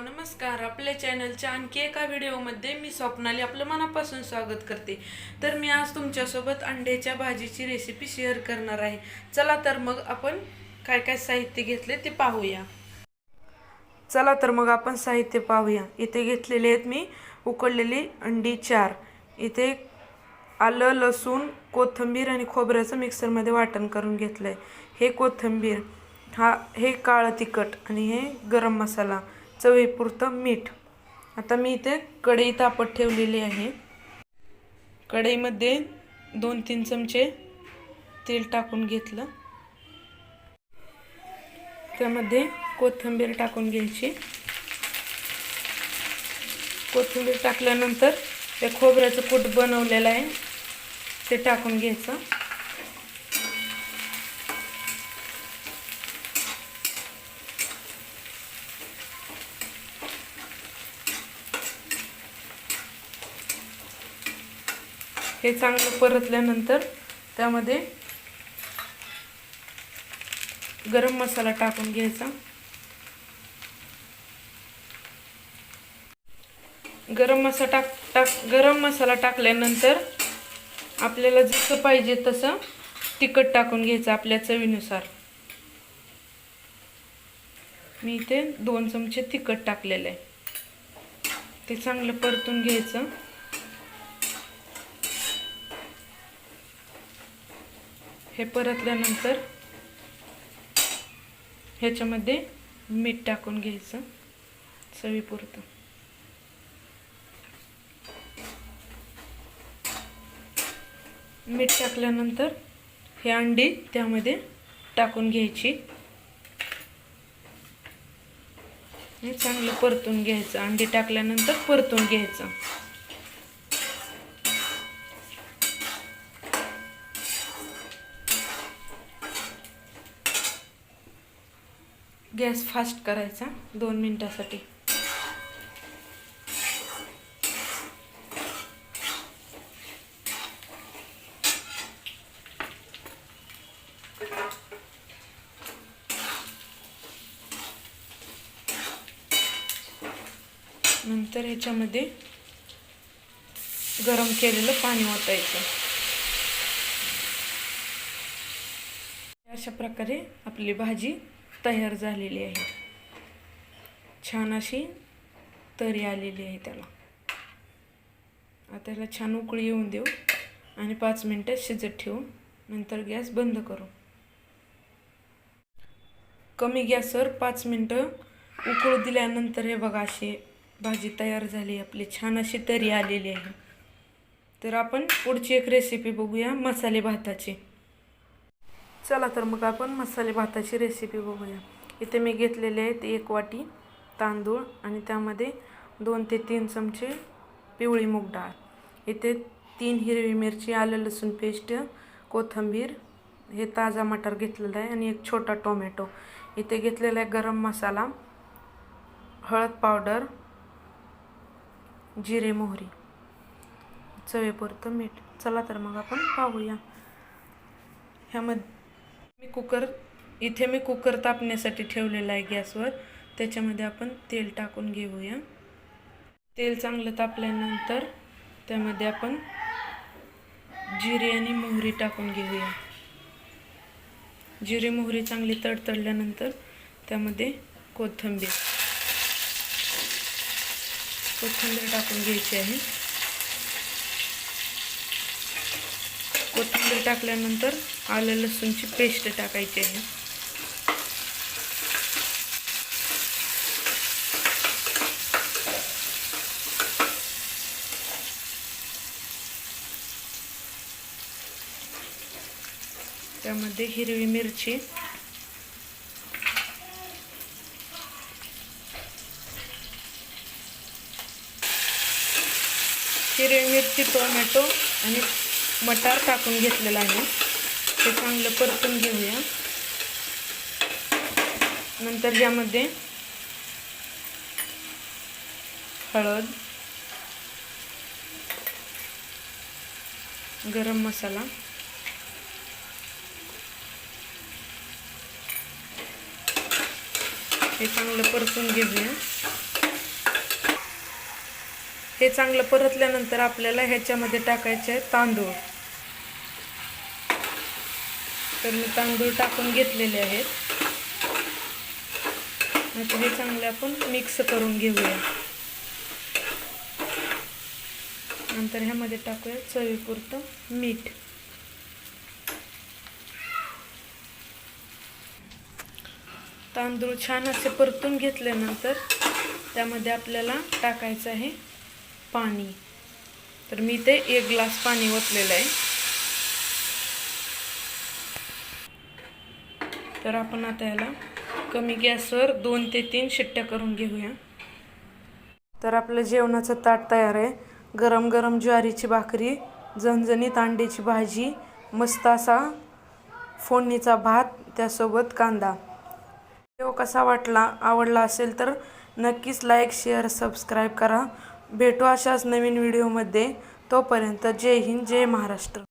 नमस्कार. आपल्या चॅनलच्या आणखी एका व्हिडिओमध्ये मी स्वप्नाली आपलं मनापासून स्वागत करते. तर मी आज तुमच्यासोबत अंड्याच्या भाजीची रेसिपी शेअर करणार आहे. चला तर मग आपण काय काय साहित्य घेतले ते पाहूया. चला तर मग आपण साहित्य पाहूया. इथे घेतलेले आहेत मी उकडलेली अंडी चार. इथे आलं लसूण कोथिंबीर आणि खोबऱ्याचं मिक्सरमध्ये वाटण करून घेतलं आहे हे कोथिंबीर हा हे काळं तिखट आणि हे गरम मसाला. चवीपुरतं मीठ. आता मी इथे कढई तापत ठेवलेली आहे. कढईमध्ये दोन तीन चमचे तेल टाकून घेतलं. त्यामध्ये कोथिंबीर टाकून घ्यायची. कोथिंबीर टाकल्यानंतर त्या खोबऱ्याचं कूट बनवलेलं आहे ते टाकून घ्यायचं. हे चांगलं परतल्यानंतर त्यामध्ये गरम मसाला टाकून घ्यायचा. गरम मसाला टाक टाक गरम मसाला टाकल्यानंतर आपल्याला जसं पाहिजे तसं तिखट टाकून घ्यायचं आपल्या चवीनुसार. मी इथे दोन चमचे तिखट टाकलेलं आहे. ते चांगलं परतून घ्यायचं. हे परतल्यानंतर ह्याच्यामध्ये मीठ टाकून घ्यायचं चवीपुरतं. मीठ टाकल्यानंतर हे अंडी त्यामध्ये टाकून घ्यायची. हे चांगलं परतून घ्यायचं. अंडी टाकल्यानंतर परतून घ्यायचं. गॅस फास्ट करायचा दोन मिनटासाठी. नंतर ह्याच्यामध्ये गरम केलेलं पाणी ओतायचं. अशा प्रकारे आपली भाजी तयार झालेली आहे. छान अशी तरी आलेली आहे त्याला. आता त्याला छान उकळी येऊन देऊ आणि पाच मिनटं शिजत ठेवू नंतर गॅस बंद करू. कमी गॅसवर पाच मिनटं उकळू दिल्यानंतर हे बघा अशी भाजी तयार झाली आपली छान अशी तरी आलेली आहे. तर आपण पुढची एक रेसिपी बघूया मसाले भाताची. चला तर मग आपण मसाले भाताची रेसिपी बघूया. इथे मी घेतलेले आहेत एक वाटी तांदूळ आणि त्यामध्ये दोन ते तीन चमचे पिवळी मूग डाळ. इथे तीन हिरवी मिरची आलं लसूण पेस्ट कोथिंबीर हे ताजा मटार घेतलेला आहे आणि एक छोटा टोमॅटो. इथे घेतलेला आहे गरम मसाला हळद पावडर जिरे मोहरी. चवेपुरतं मीठ. चला तर मग आपण पाहूया. ह्यामध्ये मी कुकर इथे मी कुकर तापण्यासाठी ठेवलेला आहे गॅसवर. त्याच्यामध्ये आपण तेल टाकून घेऊया. तेल चांगलं तापल्यानंतर त्यामध्ये आपण जिरे आणि मोहरी टाकून घेऊया. जिरे मोहरी चांगली तडतडल्यानंतर त्यामध्ये कोथिंबीर. कोथिंबीर टाकून घ्यायची आहे. कोथिंबीर टाकल्यानंतर आलं लसूणची पेस्ट टाकायची आहे. त्यामध्ये हिरवी मिरची. हिरवी मिरची टोमॅटो आणि मटार टाकून घेतलेला आहे. ते चांगलं परतून घेऊया. नंतर यामध्ये हळद गरम मसाला हे चांगलं परतून घेऊया. हे चांगलं परतल्यानंतर आपल्याला ह्याच्यामध्ये टाकायचे तांदूळ. तर मी तांदूळ टाकून घेतलेले आहेत. आता हे चांगले आपण मिक्स करून घेऊया. नंतर ह्यामध्ये टाकूया चवीपुरतं मीठ. तांदूळ छान असे परतून घेतल्यानंतर त्यामध्ये आपल्याला टाकायचं आहे पाणी. तर मी ते एक ग्लास पाणी ओतलेलं आहे. तर आपण आता याला कमी गॅसवर दोन ते तीन शिट्ट्या करून घेऊया. तर आपलं जेवणाचं ताट तयार आहे. गरम गरम ज्वारीची भाकरी झणझणीत अंड्याची भाजी मस्त असा फोडणीचा भात त्यासोबत कांदा. व्हिडिओ कसा वाटला आवडला असेल तर नक्कीच लाईक शेअर सबस्क्राईब करा. भेटू अशाच नवीन व्हिडिओमध्ये. तोपर्यंत जय हिंद जय महाराष्ट्र.